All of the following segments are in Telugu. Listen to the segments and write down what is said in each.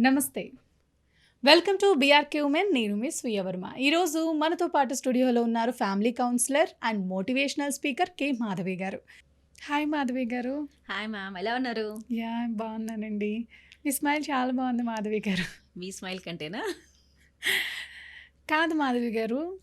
నమస్తే. వెల్కమ్ టు బీఆర్కే ఉమెన్ నేను మీ స్వీయవర్మ ఈరోజు మనతో పాటు స్టూడియోలో ఉన్నారు family counsellor and motivational speaker K Madhavi garu. Hi Madhavi గారు. హాయ్ మ్యామ్ ఎలా ఉన్నారు? యా బాగున్నానండి. మీ స్మైల్ చాలా బాగుంది మాధవి గారు. మీ స్మైల్ కంటేనా? కాదు మాధవి గారు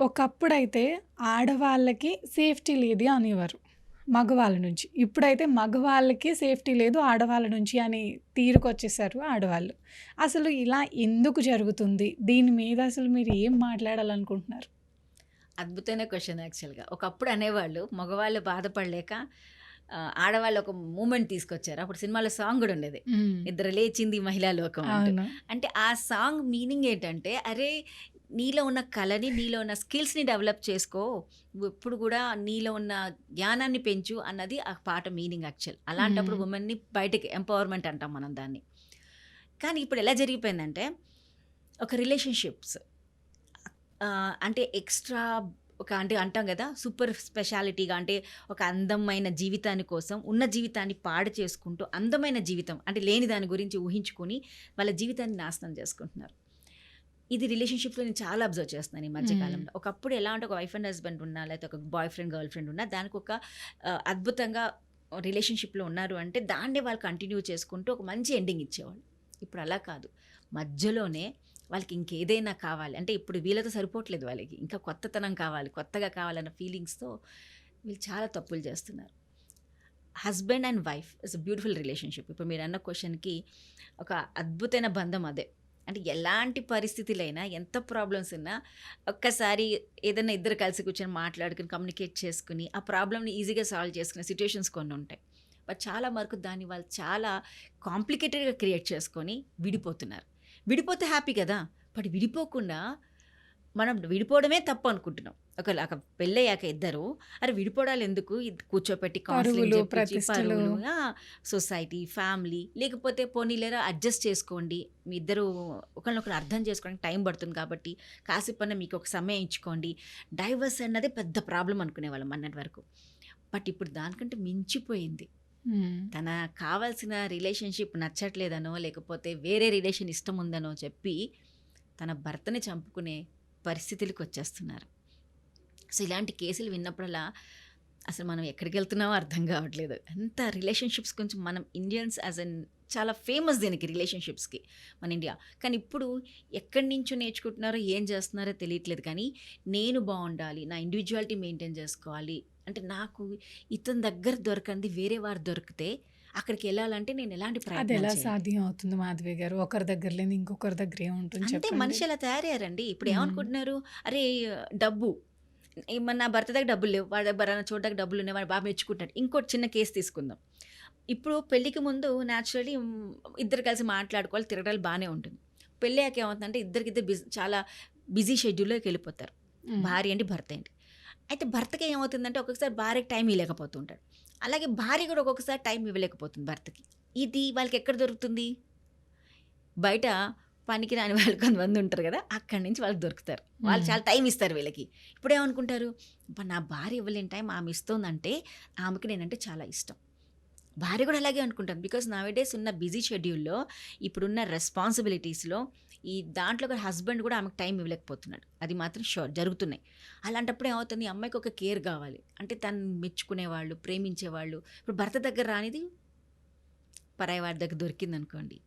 ఒకప్పుడైతే ఆడవాళ్ళకి సేఫ్టీ లేదు అనేవారు. మగవాళ్ళ నుంచి. ఇప్పుడైతే మగవాళ్ళకి సేఫ్టీ లేదు ఆడవాళ్ళ నుంచి అని తీరుకొచ్చేసారు ఆడవాళ్ళు. అసలు ఇలా ఎందుకు జరుగుతుంది? దీని మీద అసలు మీరు ఏం మాట్లాడాలనుకుంటున్నారు? అద్భుతమైన క్వశ్చన్ యాక్చువల్గా. ఒకప్పుడు అనేవాళ్ళు మగవాళ్ళు బాధపడలేక ఆడవాళ్ళు ఒక మూమెంట్ తీసుకొచ్చారు. అప్పుడు సినిమాలో సాంగ్ కూడా ఉండేది. ఇద్దరు లేచింది మహిళా లోకం అంటే ఆ సాంగ్ మీనింగ్ ఏంటంటే అరే నీలో ఉన్న కళని నీలో ఉన్న స్కిల్స్ని డెవలప్ చేసుకో. ఎప్పుడు కూడా నీలో ఉన్న జ్ఞానాన్ని పెంచు అన్నది ఆ పాట మీనింగ్ యాక్చువల్. అలాంటప్పుడు. ఉమెన్ని బయటకి ఎంపవర్మెంట్ అంటాం మనం దాన్ని. కానీ ఇప్పుడు ఎలా జరిగిపోయిందంటే ఒక రిలేషన్షిప్స్ అంటే ఎక్స్ట్రా ఒక అంటే అంటాం కదా సూపర్ స్పెషాలిటీగా అంటే ఒక అందమైన జీవితాన్ని కోసం ఉన్న జీవితాన్ని పాడు చేసుకుంటూ అందమైన జీవితం అంటే లేని దాని గురించి ఊహించుకొని వాళ్ళ జీవితాన్ని నాశనం చేసుకుంటున్నారు. ఇది రిలేషన్షిప్లో నేను చాలా అబ్జర్వ్ చేస్తున్నాను ఈ మధ్యకాలంలో ఒకప్పుడు ఎలా అంటే ఒక వైఫ్ అండ్ హస్బెండ్ ఉన్నా లేకపోతే ఒక బాయ్ ఫ్రెండ్ గర్ల్ ఫ్రెండ్ ఉన్నా దానికి ఒక అద్భుతంగా రిలేషన్షిప్లో ఉన్నారు అంటే దాన్నే వాళ్ళు కంటిన్యూ చేసుకుంటూ ఒక మంచి ఎండింగ్ ఇచ్చేవాళ్ళు. ఇప్పుడు అలా కాదు. మధ్యలోనే వాళ్ళకి ఇంకేదైనా కావాలి. అంటే ఇప్పుడు వీళ్ళతో సరిపోవట్లేదు వాళ్ళకి. ఇంకా కొత్తతనం కావాలి కొత్తగా కావాలన్న ఫీలింగ్స్తో వీళ్ళు చాలా తప్పులు చేస్తున్నారు. Husband and wife is a beautiful relationship. ఇప్పుడు మీరు అన్న క్వశ్చన్కి ఒక అద్భుతమైన బంధం అదే. అంటే ఎలాంటి పరిస్థితులైనా ఎంత ప్రాబ్లమ్స్ ఉన్నా ఒక్కసారి ఏదైనా ఇద్దరు కలిసి కూర్చొని మాట్లాడుకుని కమ్యూనికేట్ చేసుకుని ఆ ప్రాబ్లమ్ని ఈజీగా సాల్వ్ చేసుకునే సిచ్యువేషన్స్ కొన్ని ఉంటాయి. బట్ చాలా వరకు దాన్ని వాళ్ళు చాలా కాంప్లికేటెడ్గా క్రియేట్ చేసుకొని విడిపోతున్నారు. విడిపోతే హ్యాపీ కదా! బట్ విడిపోకుండా మనం విడిపోవడమే తప్పు అనుకుంటున్నాం. ఒక ఒక పెళ్ళయ్యాక ఇద్దరు అరే విడిపోవడాలు ఎందుకు కూర్చోపెట్టి కౌన్సిలింగ్ సొసైటీ ఫ్యామిలీ లేకపోతే పోనీలేరా అడ్జస్ట్ చేసుకోండి. మీ ఇద్దరు ఒకరినొకరు అర్థం చేసుకోవడానికి టైం పడుతుంది కాబట్టి కాసేపన్నా మీకు ఒక సమయం ఇచ్చుకోండి. డైవర్స్ అన్నదే పెద్ద ప్రాబ్లం అనుకునేవాళ్ళం అన్నటి వరకు. బట్ ఇప్పుడు దానికంటే మించిపోయింది. తన కావాల్సిన రిలేషన్షిప్ నచ్చట్లేదనో లేకపోతే వేరే రిలేషన్ ఇష్టం ఉందనో చెప్పి తన భర్తని చంపుకునే పరిస్థితులకు వచ్చేస్తున్నారు సో ఇలాంటి కేసులు విన్నప్పుడల్లా అసలు మనం ఎక్కడికి వెళ్తున్నామో అర్థం కావట్లేదు. ఎంత రిలేషన్షిప్స్ గురించి మనం ఇండియన్స్ యాజ్ అన్ చాలా ఫేమస్ దీనికి రిలేషన్షిప్స్కి మన ఇండియా. కానీ ఇప్పుడు ఎక్కడి నుంచో నేర్చుకుంటున్నారో ఏం చేస్తున్నారో తెలియట్లేదు. కానీ నేను బాగుండాలి నా ఇండివిజువాలిటీ మెయింటైన్ చేసుకోవాలి. అంటే నాకు ఇతని దగ్గర దొరకంది వేరే వారు దొరికితే అక్కడికి వెళ్ళాలంటే నేను ఎలాంటి అది ప్రయత్నం ఎలా? సాధ్యం అవుతుంది మాధవి గారు? ఒకరి దగ్గర లేని ఇంకొకరి దగ్గర ఏముంటుంది అంటే మనిషి అలా తయారయ్యారండి? ఇప్పుడు. ఏమనుకుంటున్నారు? అరే డబ్బు. నా భర్త దగ్గర డబ్బులు లేవు వాడి దగ్గర చూడడానికి డబ్బులు ఉన్నాయి వాడు బాగా మెచ్చుకుంటాడు ఇంకోటి చిన్న కేసు తీసుకుందాం. ఇప్పుడు పెళ్ళికి ముందు న్యాచురలీ ఇద్దరు కలిసి మాట్లాడుకోవాలి తిరగడాలు బాగానే ఉంటుంది. పెళ్ళి అయ్యాక ఏమవుతుందంటే ఇద్దరికిద్దరు బిజీ చాలా బిజీ షెడ్యూల్లోకి వెళ్ళిపోతారు. భార్య ఏంటి భర్త ఏంటి? అయితే భర్తకి ఏమవుతుందంటే ఒక్కొక్కసారి భార్యకి టైం ఇవ్వలేకపోతుంటాడు. అలాగే భార్య కూడా ఒక్కొక్కసారి టైం ఇవ్వలేకపోతుంది భర్తకి. ఇది వాళ్ళకి ఎక్కడ దొరుకుతుంది? బయట పనికి రాని వాళ్ళు కొంతమంది ఉంటారు కదా అక్కడి నుంచి వాళ్ళకి దొరుకుతారు. వాళ్ళు. చాలా టైం ఇస్తారు వీళ్ళకి. ఇప్పుడు ఏమనుకుంటారు? "అబ్బా, నా భార్య ఇవ్వలేని టైం ఆమె ఇస్తుందంటే ఆమెకి నేనంటే చాలా ఇష్టం. భార్య కూడా అలాగే అనుకుంటాను బికాస్ నవేడేస్ ఉన్న బిజీ షెడ్యూల్లో ఇప్పుడున్న రెస్పాన్సిబిలిటీస్లో ఈ దాంట్లో ఒక హస్బెండ్ కూడా ఆమెకు టైం ఇవ్వలేకపోతున్నాడు. అది మాత్రం షూర్ జరుగుతున్నాయి. అలాంటప్పుడు ఏమవుతుంది? అమ్మాయికి ఒక కేర్ కావాలి. అంటే తను మెచ్చుకునేవాళ్ళు ప్రేమించేవాళ్ళు. ఇప్పుడు భర్త దగ్గర రానిది పరాయి వాడి దగ్గర దొరికింది అనుకోండి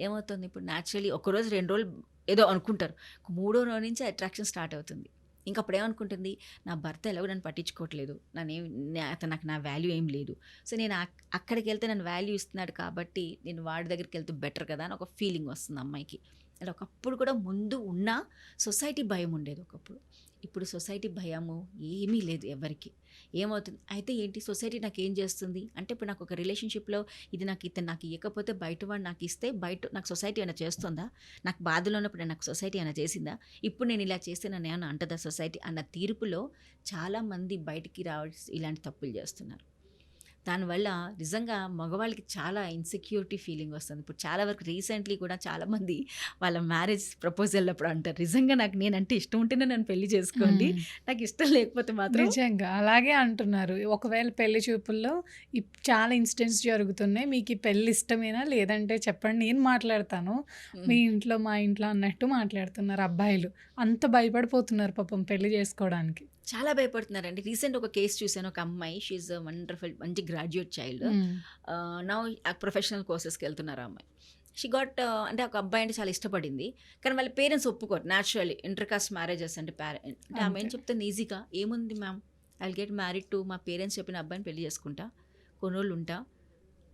ఏమవుతుంది? ఇప్పుడు న్యాచురలీ ఒక రోజు రెండు రోజులు ఏదో అనుకుంటారు. మూడో రోజు నుంచి అట్రాక్షన్ స్టార్ట్ అవుతుంది. ఇంకా అప్పుడు ఏమనుకుంటుంది? నా భర్త ఎలాగో నన్ను పట్టించుకోవట్లేదు. నన్ను అతను నాకు నా వాల్యూ ఏం లేదు. సో నేను అక్కడికి వెళ్తే నన్ను వాల్యూ ఇస్తున్నాడు కాబట్టి నేను వాడి దగ్గరికి వెళ్తే బెటర్ కదా అని ఒక ఫీలింగ్ వస్తుంది అమ్మాయికి. అలా ఒకప్పుడు కూడా ముందు ఉన్న సొసైటీ భయం ఉండేది ఒకప్పుడు. ఇప్పుడు సొసైటీ భయము ఏమీ లేదు ఎవరికి. ఏమవుతుంది? అయితే ఏంటి? సొసైటీ నాకు ఏం చేస్తుంది? అంటే ఇప్పుడు నాకు ఒక రిలేషన్షిప్లో ఇది నాకు ఇతను నాకు ఇవ్వకపోతే బయట వాడు నాకు ఇస్తే బయట నాకు సొసైటీ ఏమైనా చేస్తుందా? నాకు బాధలో ఉన్నప్పుడు నాకు సొసైటీ ఏమైనా చేసిందా? ఇప్పుడు నేను ఇలా చేస్తే నన్ను ఏమైనా అంటదా సొసైటీ? అన్న తీర్పులో చాలామంది బయటికి రావాల్సి ఇలాంటి తప్పులు చేస్తున్నారు. దానివల్ల నిజంగా మగవాళ్ళకి చాలా ఇన్సెక్యూరిటీ ఫీలింగ్ వస్తుంది. ఇప్పుడు చాలా వరకు రీసెంట్లీ కూడా చాలామంది వాళ్ళ మ్యారేజ్ ప్రపోజల్ అప్పుడు అంటారు. నిజంగా నాకు నేనంటే ఇష్టం ఉంటేనే నన్ను పెళ్ళి చేసుకోండి. నాకు ఇష్టం లేకపోతే మాత్రం నిజంగా. అలాగే అంటున్నారు. ఒకవేళ పెళ్ళి చూపుల్లో చాలా ఇన్సిడెంట్స్ జరుగుతున్నాయి. మీకు ఈ పెళ్ళి ఇష్టమేనా? లేదంటే చెప్పండి నేను మాట్లాడతాను. మీ ఇంట్లో మా ఇంట్లో అన్నట్టు మాట్లాడుతున్నారు అబ్బాయిలు. అంత భయపడిపోతున్నారు పాపం పెళ్ళి చేసుకోవడానికి. చాలా భయపడుతున్నారండి. రీసెంట్ ఒక కేసు చూశాను ఒక అమ్మాయి. షీఈ్ వండర్ఫుల్ మంచి గ్రాడ్యుయేట్ చైల్డ్. నా ప్రొఫెషనల్ కోర్సెస్కి వెళ్తున్నారు ఆ అమ్మాయి. షీ గాట్ అంటే ఒక అబ్బాయి అంటే చాలా ఇష్టపడింది. కానీ వాళ్ళ పేరెంట్స్ ఒప్పుకోరు. న్యాచురల్లీ ఇంటర్కాస్ట్ మ్యారేజెస్ అంటే పేరెంట్ అంటే ఆమె ఏం. చెప్తుంది? ఈజీగా ఏముంది ma'am I get married to మా పేరెంట్స్ చెప్పిన అబ్బాయిని పెళ్ళి చేసుకుంటా. కొన్ని రోజులు ఉంటా.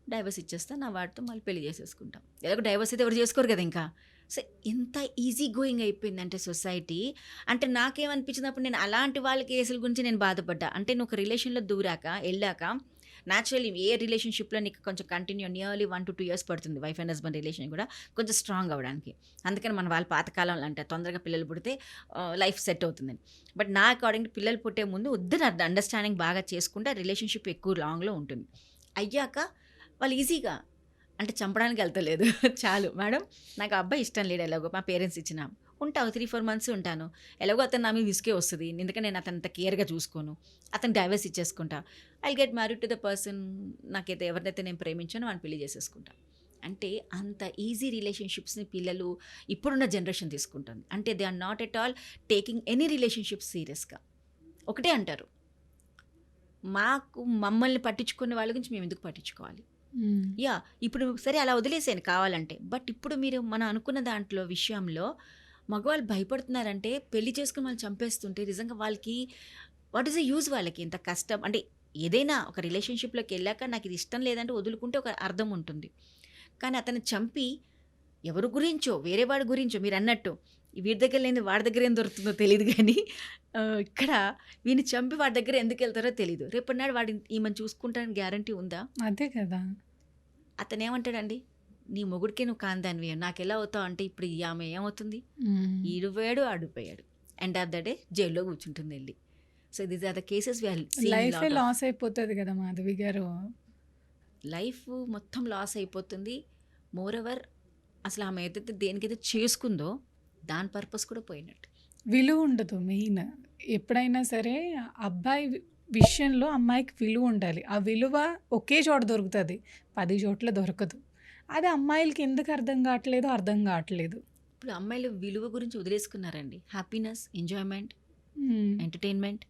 డైవర్స్ ఇచ్చేస్తా. నా వాడితో మళ్ళీ పెళ్ళి చేసేసుకుంటాం. ఎలాగో డైవర్స్ అయితే ఎవరు చేసుకోరు కదా ఇంకా. సో ఎంత ఈజీ గోయింగ్ అయిపోయిందంటే సొసైటీ. అంటే నాకేమనిపించినప్పుడు నేను అలాంటి వాళ్ళ కేసుల గురించి నేను బాధపడ్డా. అంటే నువ్వు ఒక రిలేషన్లో దూరాక వెళ్ళాక న్యాచురల్లీ ఏ రిలేషన్షిప్లో నీకు కొంచెం continue nearly one to two years పడుతుంది వైఫ్ అండ్ హస్బెండ్ రిలేషన్ కూడా కొంచెం స్ట్రాంగ్ అవ్వడానికి. అందుకని మన వాళ్ళ పాతకాలంలో అంటే తొందరగా పిల్లలు పుడితే లైఫ్ సెట్ అవుతుందని బట్ నా అకార్డింగ్ పిల్లలు పుట్టే ముందు వద్దని అండర్స్టాండింగ్ బాగా చేసుకుంటే రిలేషన్షిప్ ఎక్కువ లాంగ్లో ఉంటుంది. అయ్యాక వాళ్ళు ఈజీగా అంటే చంపడానికి వెళ్తలేదు. చాలు. మేడం నాకు అబ్బాయి ఇష్టం లేడు ఎలాగో. మా పేరెంట్స్ ఇచ్చిన. ఉంటావు త్రీ ఫోర్ మంత్స్ ఉంటాను. ఎలాగో అతను నా మీద విసుకే వస్తుంది. ఎందుకంటే నేను అతను అంత కేర్గా చూసుకోను. అతను divorce ఇచ్చేసుకుంటా. I get married to the person నాకైతే ఎవరినైతే నేను ప్రేమించానో వాడిని పెళ్ళి చేసేసుకుంటా. అంటే అంత ఈజీ రిలేషన్షిప్స్ని పిల్లలు ఇప్పుడున్న జనరేషన్ తీసుకుంటుంది. అంటే they are not at all taking any relationship సీరియస్గా ఒకటే అంటారు. మాకు మమ్మల్ని పట్టించుకునే వాళ్ళ గురించి మేము ఎందుకు పట్టించుకోవాలి? యా ఇప్పుడు సరే అలా వదిలేసాను కావాలంటే. బట్ ఇప్పుడు మీరు మనం అనుకున్న దాంట్లో విషయంలో మగవాళ్ళు భయపడుతున్నారంటే పెళ్ళి చేసుకుని వాళ్ళు చంపేస్తుంటే నిజంగా వాళ్ళకి వాట్ ఈస్ ద యూజ్ వాళ్ళకి? ఇంత కష్టం. అంటే ఏదైనా ఒక రిలేషన్షిప్లోకి వెళ్ళాక నాకు ఇది ఇష్టం లేదంటే వదులుకుంటే ఒక అర్థం ఉంటుంది. కానీ అతను చంపి ఎవరి గురించో వేరే వాడి గురించో మీరు అన్నట్టు వీడి దగ్గర లేని వాడి దగ్గర ఏం దొరుకుతుందో తెలియదు కానీ ఇక్కడ వీని చంపి వాడి దగ్గర ఎందుకు వెళ్తారో తెలియదు రేపటినాడు వాడి ఈమెను చూసుకుంటానికి గ్యారంటీ ఉందా? అదే కదా. అతను ఏమంటాడండి నీ మొగుడికే నువ్వు కాందానివి నాకు ఎలా అవుతావు అంటే ఇప్పుడు ఈ ఆమె ఏమవుతుంది. ఈడిపోయాడు ఆడిపోయాడు. ఎండ్ ఆఫ్ ద డే జైల్లో కూర్చుంటుంది వెళ్ళి. So these are the cases లైఫే లాస్ అయిపోతుంది కదా మాధవి గారు. లైఫ్ మొత్తం లాస్ అయిపోతుంది. మోర్ ఎవర్ అసలు ఆమె ఏదైతే దేనికైతే చేసుకుందో దాని పర్పస్ కూడా పోయినట్టు. విలువ ఉండదు మెయిన్. ఎప్పుడైనా సరే అబ్బాయి విషయంలో అమ్మాయికి విలువ ఉండాలి. ఆ విలువ ఒకే చోట దొరుకుతుంది. పది చోట్ల దొరకదు. అది అమ్మాయిలకి ఎందుకు అర్థం కావట్లేదు అర్థం కావట్లేదు. ఇప్పుడు అమ్మాయిలు విలువ గురించి వదిలేసుకున్నారండి. Happiness enjoyment. Entertainment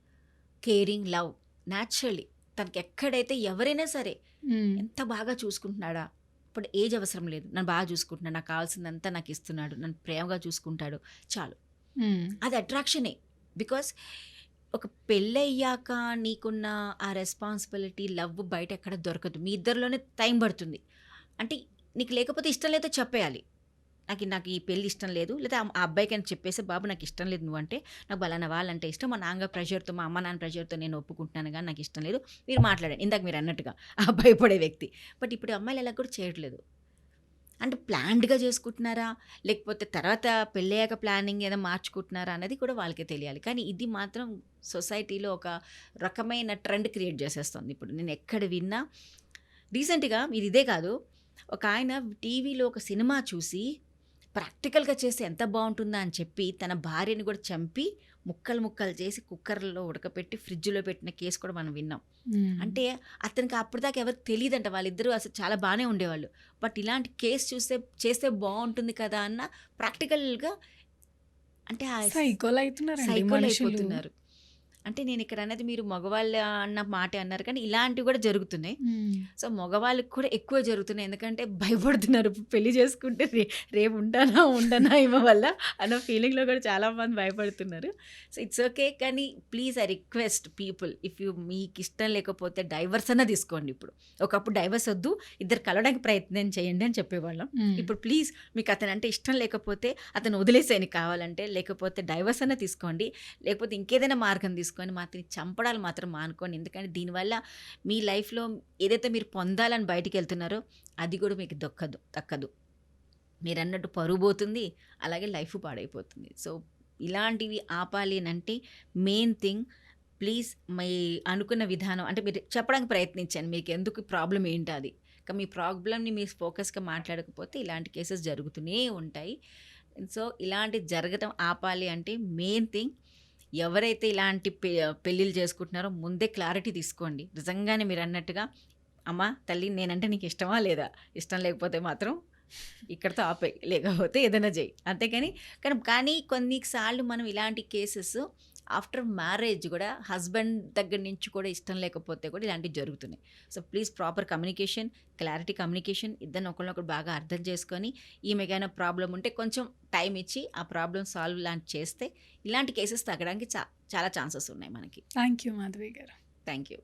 caring love naturally తనకి ఎక్కడైతే ఎవరైనా సరే. ఎంత బాగా చూసుకుంటున్నాడా? ఇప్పుడు ఏజ్ అవసరం లేదు. నన్ను బాగా చూసుకుంటున్నాడు. నాకు కావాల్సిందంతా నాకు ఇస్తున్నాడు. నన్ను ప్రేమగా చూసుకుంటాడు. చాలు. అది అట్రాక్షనే. బికాస్ ఒక పెళ్ళయ్యాక నీకున్న ఆ రెస్పాన్సిబిలిటీ లవ్ బయట ఎక్కడ దొరకదు. మీ ఇద్దరిలోనే టైం పడుతుంది. అంటే నీకు లేకపోతే ఇష్టం లేదో చెప్పేయాలి. నాకు నాకు ఈ పెళ్ళి ఇష్టం లేదు. లేదా ఆ అబ్బాయికి అని చెప్పేసి బాబు నాకు ఇష్టం లేదు నువ్వు అంటే నాకు బలానా వాళ్ళంటే ఇష్టం. మా నాన్న ప్రెషర్తో మా అమ్మ నాన్న ప్రెషర్తో నేను ఒప్పుకుంటున్నాను కానీ నాకు ఇష్టం లేదు. మీరు మాట్లాడండి. ఇందాక మీరు అన్నట్టుగా ఆ భయపడే వ్యక్తి. బట్ ఇప్పుడు అమ్మాయిలు ఎలా కూడా చేయట్లేదు. అంటే ప్లాన్డ్గా చేసుకుంటున్నారా? లేకపోతే తర్వాత పెళ్ళయ్యాక ప్లానింగ్ ఏదో మార్చుకుంటున్నారా అనేది కూడా వాళ్ళకే తెలియాలి. కానీ ఇది మాత్రం సొసైటీలో ఒక రకమైన ట్రెండ్ క్రియేట్ చేసేస్తుంది. ఇప్పుడు నేను ఎక్కడ విన్నా రీసెంట్గా ఇది ఇదే కాదు ఒక ఆయన టీవీలో ఒక సినిమా చూసి ప్రాక్టికల్గా చేస్తే ఎంత బాగుంటుందా అని చెప్పి తన భార్యని కూడా చంపి ముక్కలు ముక్కలు చేసి కుక్కర్లో ఉడకపెట్టి ఫ్రిడ్జ్లో పెట్టిన కేసు కూడా మనం విన్నాం. అంటే అతనికి అప్పటిదాకా ఎవరికి తెలియదంట వాళ్ళిద్దరూ అసలు చాలా బాగానే ఉండేవాళ్ళు. బట్ ఇలాంటి కేసు చూస్తే చేస్తే బాగుంటుంది కదా అన్న ప్రాక్టికల్గా అంటే సైకోలు అయిపోతున్నారు అంటే నేను ఇక్కడ అనేది మీరు మగవాళ్ళ అన్న మాట అన్నారు కానీ ఇలాంటివి కూడా జరుగుతున్నాయి. సో మగవాళ్ళకి కూడా ఎక్కువ జరుగుతున్నాయి. ఎందుకంటే భయపడుతున్నారు. పెళ్ళి చేసుకుంటే రే రేపు ఉంటానా ఉండనా ఏమో వల్ల అన్న ఫీలింగ్లో కూడా చాలా మంది భయపడుతున్నారు. సో ఇట్స్ ఓకే కానీ please I request people if you మీకు ఇష్టం లేకపోతే డైవర్స్ అన్న తీసుకోండి ఇప్పుడు. ఒకప్పుడు డైవర్స్ వద్దు ఇద్దరు కలవడానికి ప్రయత్నం చేయండి అని చెప్పేవాళ్ళం. ఇప్పుడు ప్లీజ్ మీకు అతను అంటే ఇష్టం లేకపోతే అతను వదిలేసేయని కావాలంటే లేకపోతే డైవర్స్ అన్న తీసుకోండి. లేకపోతే ఇంకేదైనా మార్గం తీసుకొని మాత్రం చంపడాలు మాత్రం మానుకోండి. ఎందుకంటే దీనివల్ల మీ లైఫ్లో ఏదైతే మీరు పొందాలని బయటికి వెళ్తున్నారో అది కూడా మీకు దొక్కదు దక్కదు మీరు అన్నట్టు పరువు పోతుంది అలాగే లైఫ్ పాడైపోతుంది. సో ఇలాంటివి ఆపాలి అని అంటే మెయిన్ థింగ్ ప్లీజ్ మీ అనుకున్న విధానం అంటే మీరు చెప్పడానికి ప్రయత్నించండి. మీకు ఎందుకు ప్రాబ్లం ఏంటి అది. ఇంకా మీ ప్రాబ్లమ్ని మీరు ఫోకస్గా మాట్లాడకపోతే ఇలాంటి కేసెస్ జరుగుతూనే ఉంటాయి. సో ఇలాంటి జరగటం ఆపాలి అంటే మెయిన్ థింగ్ ఎవరైతే ఇలాంటి పె పెళ్ళిళ్ళు చేసుకుంటున్నారో ముందే క్లారిటీ తీసుకోండి. నిజంగానే మీరు అన్నట్టుగా అమ్మ తల్లి నేనంటే నీకు ఇష్టమా లేదా? ఇష్టం లేకపోతే మాత్రం ఇక్కడతో ఆపేయి లేకపోతే ఏదైనా చేయి అంతేకాని కానీ కానీ కొన్నిసార్లు మనం ఇలాంటి కేసెస్ ఆఫ్టర్ మ్యారేజ్ కూడా హస్బెండ్ దగ్గర నుంచి కూడా ఇష్టం లేకపోతే కూడా ఇలాంటివి జరుగుతున్నాయి. So please proper communication clarity communication ఇద్దరిని ఒకరినొకరు బాగా అర్థం చేసుకొని ఈమెకైనా ప్రాబ్లం ఉంటే కొంచెం టైం ఇచ్చి ఆ ప్రాబ్లం సాల్వ్ లాంటి చేస్తే ఇలాంటి కేసెస్ తగ్గడానికి చా చాలా ఛాన్సెస్ ఉన్నాయి మనకి. థ్యాంక్ యూ మాధవి గారు. Thank you